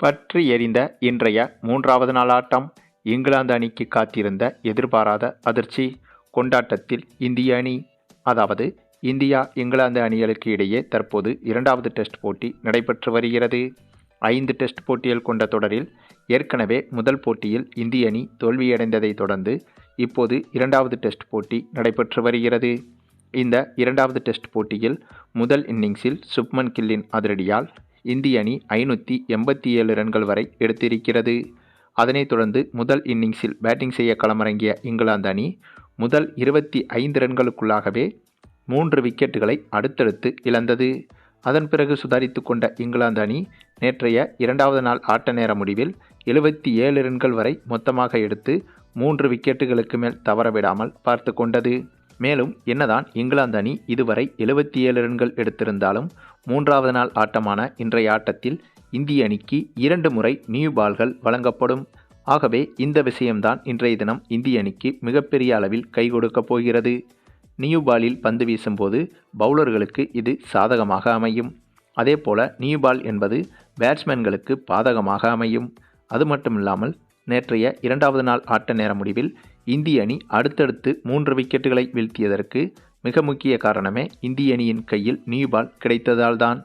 பற்றி எறிந்த இன்றைய மூன்றாவது நாள் ஆட்டம் இங்கிலாந்து அணிக்கு காத்திருந்த எதிர்பாராத அதிர்ச்சி கொண்டாட்டத்தில் இந்திய அணி அதாவது இந்தியா இங்கிலாந்து அணிகளுக்கு இடையே தற்போது இரண்டாவது டெஸ்ட் போட்டி நடைபெற்று வருகிறது. ஐந்து டெஸ்ட் போட்டிகள் கொண்ட தொடரில் ஏற்கனவே முதல் போட்டியில் இந்திய அணி தோல்வியடைந்ததை தொடர்ந்து இப்போது இரண்டாவது டெஸ்ட் போட்டி நடைபெற்று வருகிறது. இந்த இரண்டாவது டெஸ்ட் போட்டியில் முதல் இன்னிங்ஸில் சுப்மன் கில்லின் அதிரடியால் இந்திய அணி ஐநூற்றி எண்பத்தி ஏழு ரன்கள் வரை எடுத்திருக்கிறது. அதனைத் தொடர்ந்து முதல் இன்னிங்ஸில் பேட்டிங் செய்ய களமிறங்கிய இங்கிலாந்து அணி முதல் இருபத்தி ஐந்து ரன்களுக்குள்ளாகவே மூன்று விக்கெட்டுகளை அடுத்தடுத்து இழந்தது. அதன் பிறகு சுதாரித்து கொண்ட இங்கிலாந்து அணி நேற்றைய இரண்டாவது நாள் ஆட்ட நேர முடிவில் எழுபத்தி ஏழு ரன்கள் வரை மொத்தமாக எடுத்து மூன்று விக்கெட்டுகளுக்கு மேல் தவறவிடாமல் பார்த்து கொண்டது. மேலும் என்னதான் இங்கிலாந்து அணி இதுவரை எழுபத்தி ஏழு ரன்கள் எடுத்திருந்தாலும் மூன்றாவது நாள் ஆட்டமான இன்றைய ஆட்டத்தில் இந்திய அணிக்கு இரண்டு முறை நியூ பால்கள் வழங்கப்படும். ஆகவே இந்த விஷயம்தான் இன்றைய தினம் இந்திய அணிக்கு மிகப்பெரிய அளவில் கை கொடுக்கப் போகிறது. நியூ பாலில் பந்து வீசும்போது பவுலர்களுக்கு இது சாதகமாக அமையும். அதேபோல நியூ பால் என்பது பேட்ஸ்மேன்களுக்கு பாதகமாக அமையும். அது மட்டுமில்லாமல் நேற்றைய இரண்டாவது நாள் ஆட்ட நேர முடிவில் இந்திய அணி அடுத்தடுத்து மூன்று விக்கெட்டுகளை வீழ்த்தியதற்கு மிக முக்கிய காரணமே இந்திய அணியின் கையில் நியூ பால் கிடைத்ததால்தான்.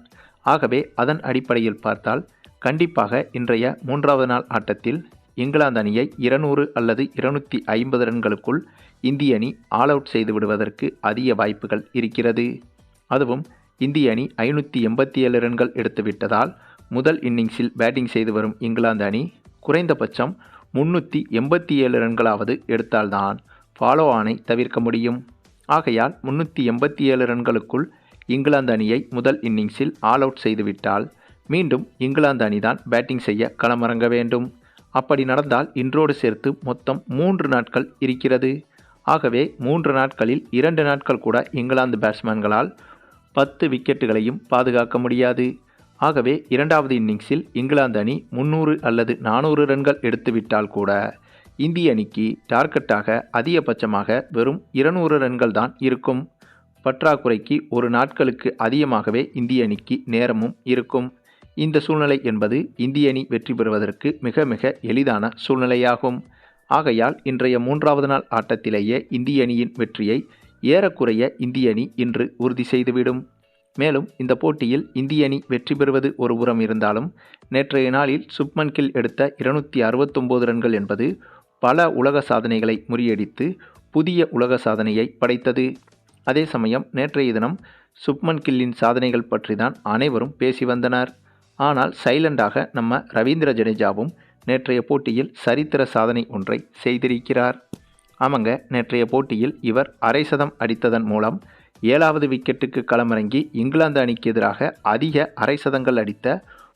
ஆகவே அதன் அடிப்படையில் பார்த்தால் கண்டிப்பாக இன்றைய மூன்றாவது நாள் ஆட்டத்தில் இங்கிலாந்து அணியை இருநூறு அல்லது இருநூற்றி ஐம்பது ரன்களுக்குள் இந்திய அணி ஆல் அவுட் செய்து விடுவதற்கு அதிக வாய்ப்புகள் இருக்கிறது. அதுவும் இந்திய அணி ஐநூற்றி எண்பத்தி ஏழு ரன்கள் எடுத்துவிட்டதால் முதல் இன்னிங்ஸில் பேட்டிங் செய்து வரும் இங்கிலாந்து அணி குறைந்தபட்சம் முன்னூற்றி எண்பத்தி ஏழு ரன்களாவது எடுத்தால்தான் ஃபாலோ ஆனை தவிர்க்க முடியும். ஆகையால் முன்னூற்றி எண்பத்தி ஏழு ரன்களுக்குள் இங்கிலாந்து அணியை முதல் இன்னிங்ஸில் ஆல் அவுட் செய்துவிட்டால் மீண்டும் இங்கிலாந்து அணிதான் பேட்டிங் செய்ய களமிறங்க வேண்டும். அப்படி நடந்தால் இன்றோடு சேர்த்து மொத்தம் மூன்று நாட்கள் இருக்கிறது. ஆகவே மூன்று நாட்களில் இரண்டு நாட்கள் கூட இங்கிலாந்து பேட்ஸ்மேன்களால் பத்து விக்கெட்டுகளையும் பாதுகாக்க முடியாது. ஆகவே இரண்டாவது இன்னிங்ஸில் இங்கிலாந்து அணி முன்னூறு அல்லது நானூறு ரன்கள் எடுத்துவிட்டால் கூட இந்திய அணிக்கு டார்கெட்டாக அதிகபட்சமாக வெறும் இருநூறு ரன்கள் தான் இருக்கும். பற்றாக்குறைக்கு ஒரு நாட்களுக்கு அதிகமாகவே இந்திய அணிக்கு நேரமும் இருக்கும். இந்த சூழ்நிலை என்பது இந்திய அணி வெற்றி பெறுவதற்கு மிக மிக எளிதான சூழ்நிலையாகும். ஆகையால் இன்றைய மூன்றாவது நாள் ஆட்டத்திலேயே இந்திய அணியின் வெற்றியை ஏறக்குறைய இந்திய அணி இன்று உறுதி செய்துவிடும். மேலும் இந்த போட்டியில் இந்திய அணி வெற்றி பெறுவது ஒரு புறம் இருந்தாலும் நேற்றைய நாளில் சுப்மன் கில் எடுத்த இருநூற்றி அறுபத்தொம்போது ரன்கள் என்பது பல உலக சாதனைகளை முறியடித்து புதிய உலக சாதனையை படைத்தது. அதே சமயம் நேற்றைய தினம் சுப்மன் கில்லின் சாதனைகள் பற்றி தான் அனைவரும் பேசி வந்தனர். ஆனால் சைலண்டாக நம்ம ரவீந்திர ஜடேஜாவும் நேற்றைய போட்டியில் சரித்திர சாதனை ஒன்றை செய்திருக்கிறார். ஆமாங்க நேற்றைய போட்டியில் இவர் அரை சதம் அடித்ததன் மூலம் ஏழாவது விக்கெட்டுக்கு களமிறங்கி இங்கிலாந்து அணிக்கு எதிராக அதிக அரை சதங்கள் அடித்த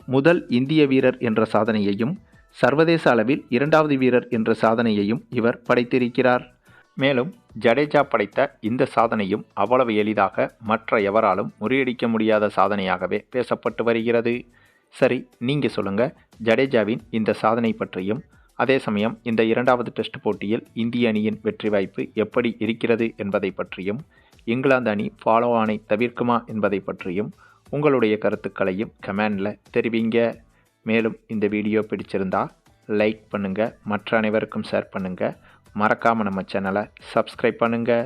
முதல் இந்திய வீரர் என்ற சாதனையையும் சர்வதேச அளவில் இரண்டாவது வீரர் என்ற சாதனையையும் இவர் படைத்திருக்கிறார். மேலும் ஜடேஜா படைத்த இந்த சாதனையும் அவ்வளவு எளிதாக மற்ற எவராலும் முறியடிக்க முடியாத சாதனையாகவே பேசப்பட்டு வருகிறது. சரி நீங்கள் சொல்லுங்கள் ஜடேஜாவின் இந்த சாதனை பற்றியும் அதே சமயம் இந்த இரண்டாவது டெஸ்ட் போட்டியில் இந்திய அணியின் வெற்றி வாய்ப்பு எப்படி இருக்கிறது என்பதை பற்றியும் இங்கிலாந்து அணி ஃபாலோ ஆனை தவிர்க்குமா என்பதை பற்றியும் உங்களுடைய கருத்துக்களையும் கமெண்டில் தெரிவிங்க. மேலும் இந்த வீடியோ பிடிச்சிருந்தா லைக் பண்ணுங்கள் மற்ற அனைவருக்கும் ஷேர் பண்ணுங்கள் மறக்காமல் நம்ம சேனலை சப்ஸ்கிரைப் பண்ணுங்கள்